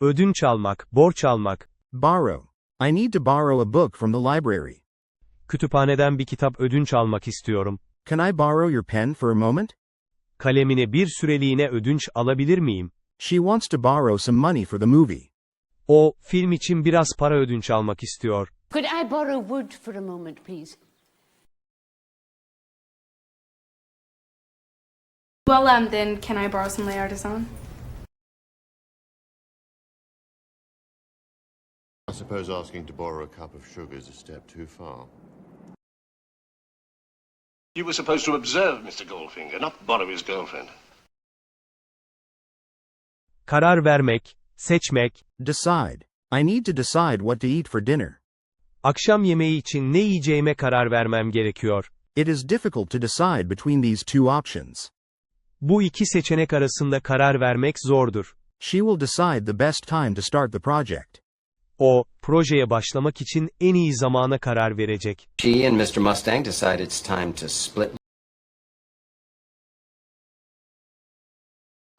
Ödünç almak, borç almak. Borrow. I need to borrow a book from the library. Kütüphaneden bir kitap ödünç almak istiyorum. Can I borrow your pen for a moment? Kalemini bir süreliğine ödünç alabilir miyim? She wants to borrow some money for the movie. O, film için biraz para ödünç almak istiyor. Could I borrow wood for a moment, please? Well, um, then can I borrow some lay artisan? Suppose asking to borrow a cup of sugar is a step too far. You were supposed to observe Mr. Goldfinger, not borrow his girlfriend. Karar vermek, seçmek, Decide. I need to decide what to eat for dinner. akşam yemeği için ne yiyeceğime karar vermem gerekiyor. It is difficult to decide between these two options. Bu iki seçenek arasında karar vermek zordur. She will decide the best time to start the project. O, projeye başlamak için en iyi zamana karar verecek. She and Mr. Mustang decide it's time to split.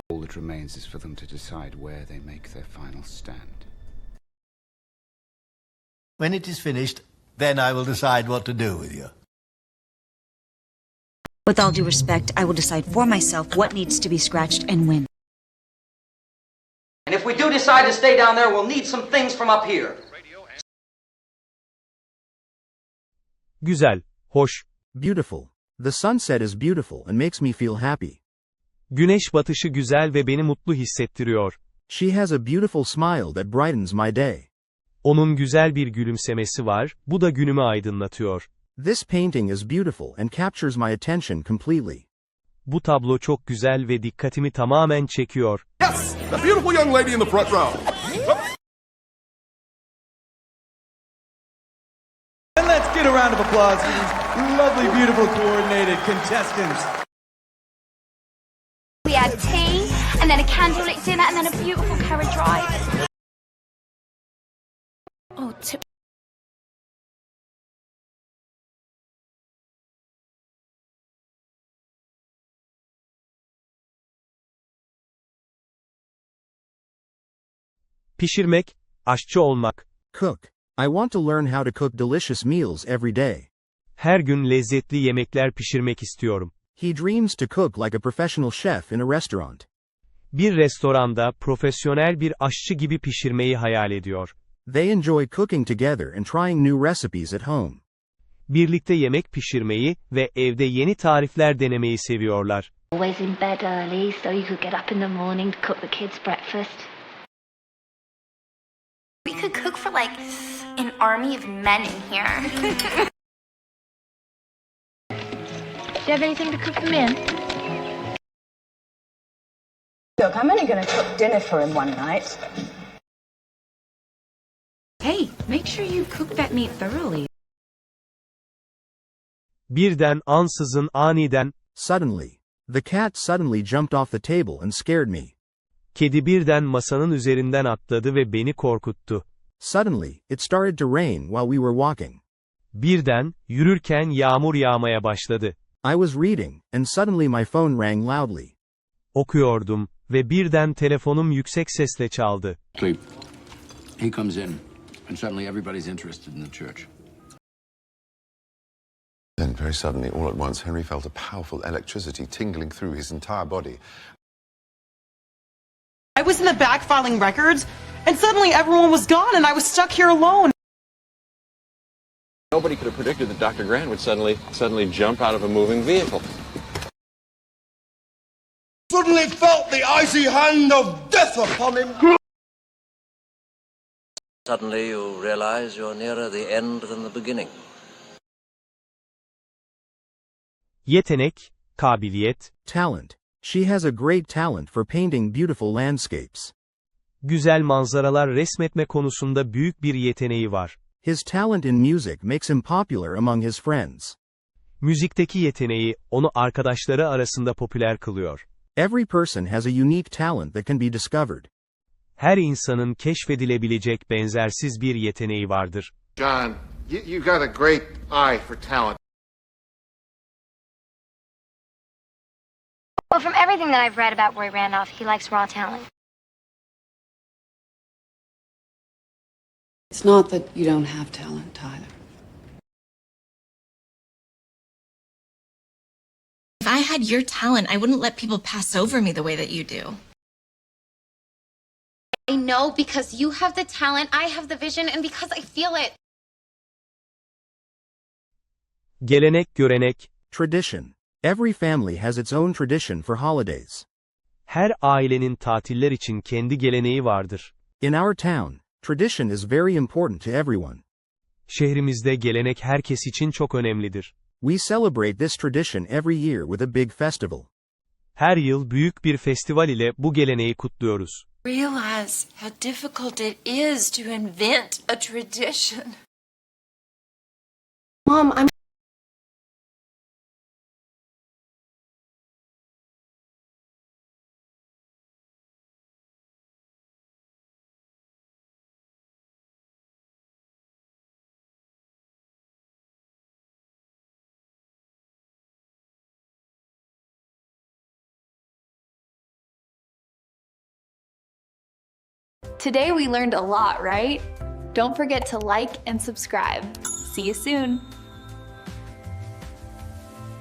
All that remains is for them to decide where they make their final stand. When it is finished, then I will decide what to do with you. With all due respect, I will decide for myself what needs to be scratched and when. And if we do decide to stay down there, we'll need some things from up here. Güzel, hoş. Beautiful. The sunset is beautiful and makes me feel happy. Güneş batışı güzel ve beni mutlu hissettiriyor. She has a beautiful smile that brightens my day. Onun güzel bir gülümsemesi var, bu da günümü aydınlatıyor. This painting is beautiful and captures my attention completely. Bu tablo çok güzel ve dikkatimi tamamen çekiyor. Yes! The beautiful young lady in the front row. And let's get a round of applause for these lovely, beautiful, coordinated contestants. We had tea, and then a candlelit dinner, and then a beautiful carriage ride. Oh, tip. Pişirmek, aşçı olmak. Cook. I want to learn how to cook delicious meals every day. Her gün lezzetli yemekler pişirmek istiyorum. He dreams to cook like a professional chef in a restaurant. Bir restoranda profesyonel bir aşçı gibi pişirmeyi hayal ediyor. They enjoy cooking together and trying new recipes at home. Birlikte yemek pişirmeyi ve evde yeni tarifler denemeyi seviyorlar. Always in bed early, so you could get up in the morning to cook the kids' breakfast. We could cook for like an army of men in here. Do you have anything to cook for me? Look, I'm only going to cook dinner for him one night. Hey, make sure you cook that meat thoroughly. Birden ansızın aniden, Suddenly. The cat suddenly jumped off the table and scared me. Kedi birden masanın üzerinden atladı ve beni korkuttu. Suddenly, it started to rain while we were walking. Birden, yürürken yağmur yağmaya başladı. I was reading, and suddenly my phone rang loudly. Okuyordum ve birden telefonum yüksek sesle çaldı. He comes in, and suddenly everybody's interested in the church. Then, very suddenly, all at once, Henry felt a powerful electricity tingling through his entire body. I was in the back filing records, and suddenly everyone was gone, and I was stuck here alone. Nobody could have predicted that Dr. Grant would suddenly, suddenly jump out of a moving vehicle. Suddenly felt the icy hand of death upon him. Suddenly you realize you're nearer the end than the beginning. Yetenek, kabiliyet, Talent. She has a great talent for painting beautiful landscapes. güzel manzaralar resmetme konusunda büyük bir yeteneği var. His talent in music makes him popular among his friends. Müzikteki yeteneği, onu arkadaşları arasında popüler kılıyor. Every person has a unique talent that can be discovered. Her insanın keşfedilebilecek benzersiz bir yeteneği vardır. John, you, you got a great eye for talent. Well, from everything that I've read about Roy Randolph, he likes raw talent. It's not that you don't have talent, Tyler. If I had your talent, I wouldn't let people pass over me the way that you do. I know because you have the talent, I have the vision, and because I feel it. Gelenek görenek, Tradition. Every family has its own tradition for holidays. her ailenin tatiller için kendi geleneği vardır. In our town, tradition is very important to everyone. Şehrimizde gelenek herkes için çok önemlidir. We celebrate this tradition every year with a big festival. Her yıl büyük bir festival ile bu geleneği kutluyoruz. Realize how difficult it is to invent a tradition. Mom, I'm Today we learned a lot, right? Don't forget to like and subscribe. See you soon.